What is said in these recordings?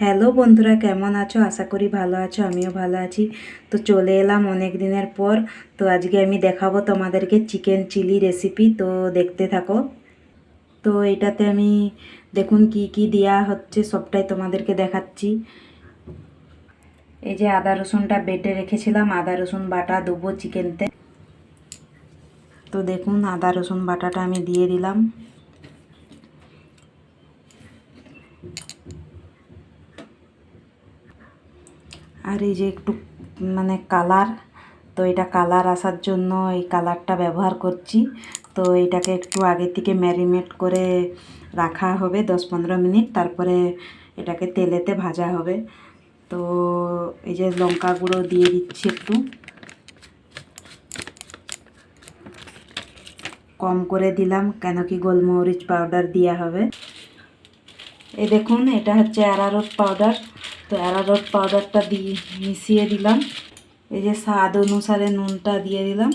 Hello বন্ধুরা, কেমন আছো? আশা করি ভালো আছো, আমিও ভালো আছি। তো চলে এলাম অনেক দিনের পর। তো আজকে আমি দেখাবো তোমাদেরকে চিকেন চিলি রেসিপি তো দেখতে থাকো। তো এটাতে আমি দেখুন কি কি দেওয়া হচ্ছে, সবটাই তোমাদেরকে দেখাচ্ছি। এই যে আদা রসুনটা বেটে রেখেছিলাম, আদা রসুন বাটা দেবো চিকেনতে। তো দেখুন, আদা রসুন বাটাটা আমি দিয়ে দিলাম। আর এই যে একটু মানে কালার তো এটা কালার আসার জন্য এই কালারটা ব্যবহার করছি। তো এটাকে একটু আগে থেকে ম্যারিনেট করে রাখা হবে দশ পনেরো মিনিট, তারপরে এটাকে তেলেতে ভাজা হবে। তো এই যে লঙ্কা গুঁড়ো দিয়ে দিচ্ছি একটু। কম করে দিলাম, কেন কি গোলমরিচ পাউডার দেওয়া হবে। এই দেখুন, এটা হচ্ছে অ্যারারোট পাউডার তো অ্যারারোট পাউডারটা দিয়ে মিশিয়ে দিলাম। এই যে স্বাদ অনুসারে নুনটা দিয়ে দিলাম।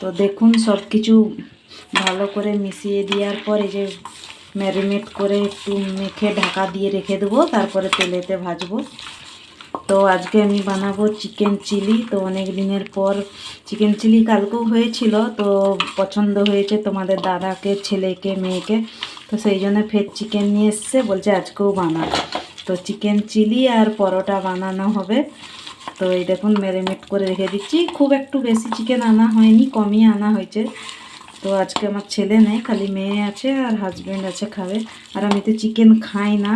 তো দেখুন সব কিছু ভালো করে মিশিয়ে দেওয়ার পর এই যে ম্যারিনেট করে একটু মেখে ঢাকা দিয়ে রেখে দেবো, তারপরে তেলেতে ভাজবো। তো আজকে আমি বানাবো চিকেন চিলি। তো অনেক দিনের পর চিকেন চিলি কালকেও হয়েছিল, তো পছন্দ হয়েছে তোমাদের দাদাকে, ছেলেকে, মেয়েকে। তো সেই জন্য ফের চিকেন নিয়ে এসছে, বলছে আজকেও বানা তো চিকেন চিলি আর পরোটা বানানো হবে। তো এই দেখুন ম্যারিনেট করে রেখে দিচ্ছি। খুব একটু বেশি চিকেন আনা হয়নি, কমই আনা হয়েছে। তো আজকে আমার ছেলে নেই, খালি মেয়ে আছে আর হাজব্যান্ড আছে খাবে। আর আমি তো চিকেন খাই না,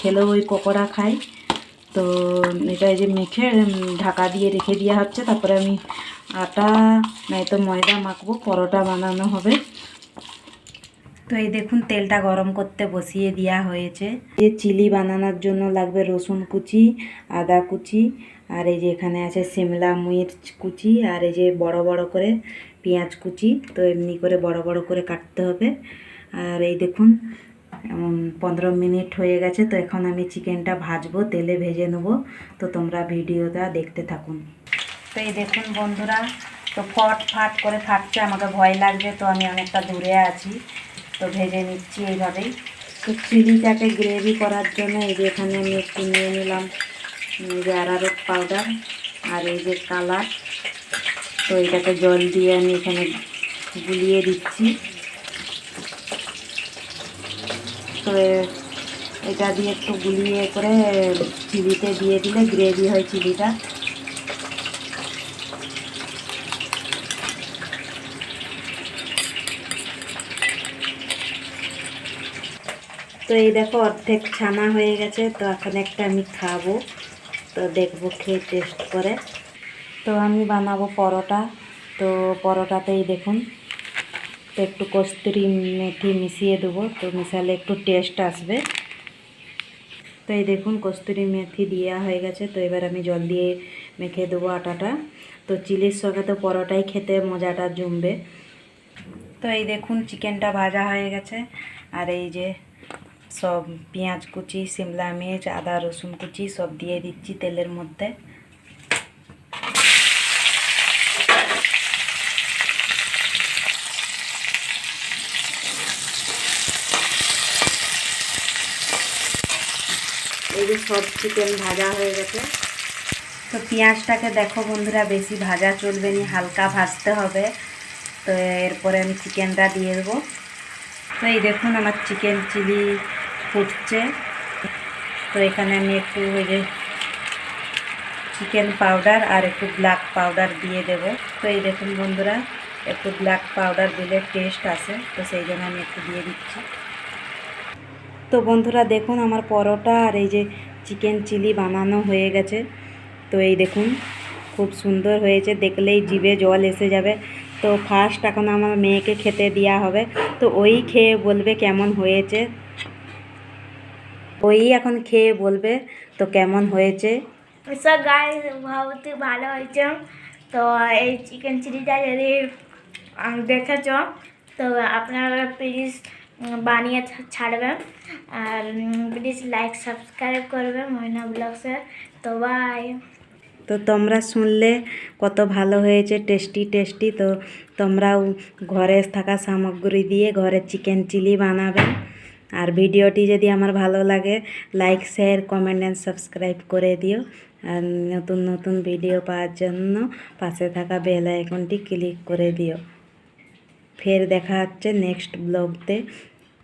খেলেও ওই পকোড়া খাই। তো এটা এই যে মেখে ঢাকা দিয়ে রেখে দেওয়া হচ্ছে। তারপরে আমি আটা, নয়তো ময়দা মাখবো, পরোটা বানানো হবে। তো এই দেখুন, তেলটা গরম করতে বসিয়ে দেওয়া হয়েছে। যে চিলি বানানোর জন্য লাগবে রসুন কুচি, আদা কুচি, আর এই যে এখানে আছে সিমলা মির্চ কুচি, আর এই যে বড় বড় করে পেঁয়াজ কুচি, তো এমনি করে বড় বড় করে কাটতে হবে। আর এই দেখুন পনেরো মিনিট হয়ে গেছে, তো এখন আমি চিকেনটা ভাজবো, তেলে ভেজে নেব। তো তোমরা ভিডিওটা দেখতে থাকুন। তো এই দেখুন বন্ধুরা, তো ফট ফাট করে ফাটছে, আমাকে ভয় লাগছে, তো আমি অনেকটা দূরে আছি। তো ভেজে নিচ্ছি এইভাবেই। তো চিলিটাকে গ্রেভি করার জন্য এই যে এখানে আমি একটু নিয়ে নিলাম যে আরারোট পাউডার আর এই যে কালার। তো এটাকে জল দিয়ে আমি এখানে গুলিয়ে দিচ্ছি। তো এটা দিয়ে একটু গুলিয়ে করে চিলিতে দিয়ে দিলে গ্রেভি হয় চিলিটা তো এই দেখো অর্ধেক ছানা হয়ে গেছে, তো এখন একটা আমি খাব। তো দেখব খেয়ে টেস্ট করে। তো আমি বানাবো পরোটা। তো পরোটাতেই দেখুন, তো একটু কস্তুরি মেথি মিশিয়ে দেবো, তো মিশালে একটু টেস্ট আসবে। তো এই দেখুন কস্তুরি মেথি দেওয়া হয়ে গেছে, তো এবার আমি জল দিয়ে মেখে দেবো আটাটা। তো চিলির সঙ্গে তো পরোটাই খেতে মজাটা জমবে। তো এই দেখুন চিকেনটা ভাজা হয়ে গেছে। আর এই যে সব পেঁয়াজ কুচি, সিমলা মির্চ, আদা, রসুন কুচি সব দিয়ে দিচ্ছি তেলের মধ্যে। সব চিকেন ভাজা হয়ে গেছে। তো পেঁয়াজটাকে দেখো বন্ধুরা, বেশি ভাজা চলবে না, হালকা ভাজতে হবে। তো এরপরে আমি চিকেনটা দিয়ে দেবো। তো এই দেখুন আমার চিকেন চিলি ফুটছে। তো এখানে আমি একটু ওই যে চিকেন পাউডার আর একটু ব্ল্যাক পাউডার দিয়ে দেব। তো এই দেখুন বন্ধুরা, একটু ব্ল্যাক পাউডার দিলে টেস্ট আসে তো সেই জন্য আমি একটু দিয়ে দিচ্ছি। তো বন্ধুরা, দেখুন আমার পরোটা আর এই যে চিকেন চিলি বানানো হয়ে গেছে। তো এই দেখুন, খুব সুন্দর হয়েছে, দেখলেই জিভে জল এসে যাবে। তো ফার্স্ট এখন আমার মেয়েকে খেতে দেওয়া হবে। তো ওই খেয়ে বলবে কেমন হয়েছে। ওই এখন খেয়ে বলবে তো কেমন হয়েছে। সব গায়ে বহুত ভালো হয়েছে। তো এই চিকেন চিলিটা যদি দেখেছ তো আপনারা প্লিজ বানিয়ে ছাড়বেন। আর প্লিজ লাইক সাবস্ক্রাইব করবেন ময়না ব্লগসে তো বাই তো তোমরা শুনলে কত ভালো হয়েছে টেস্টি টেস্টি তো তোমরাও ঘরে থাকা সামগ্রী দিয়ে ঘরে চিকেন চিলি বানাবে। আর ভিডিওটি যদি আমার ভালো লাগে like share comment and subscribe করে দিও। আর নতুন নতুন ভিডিও পাওয়ার জন্য পাশে থাকা বেল আইকনটি ক্লিক করে দিও। ফের দেখা হচ্ছে নেক্সট ব্লগতে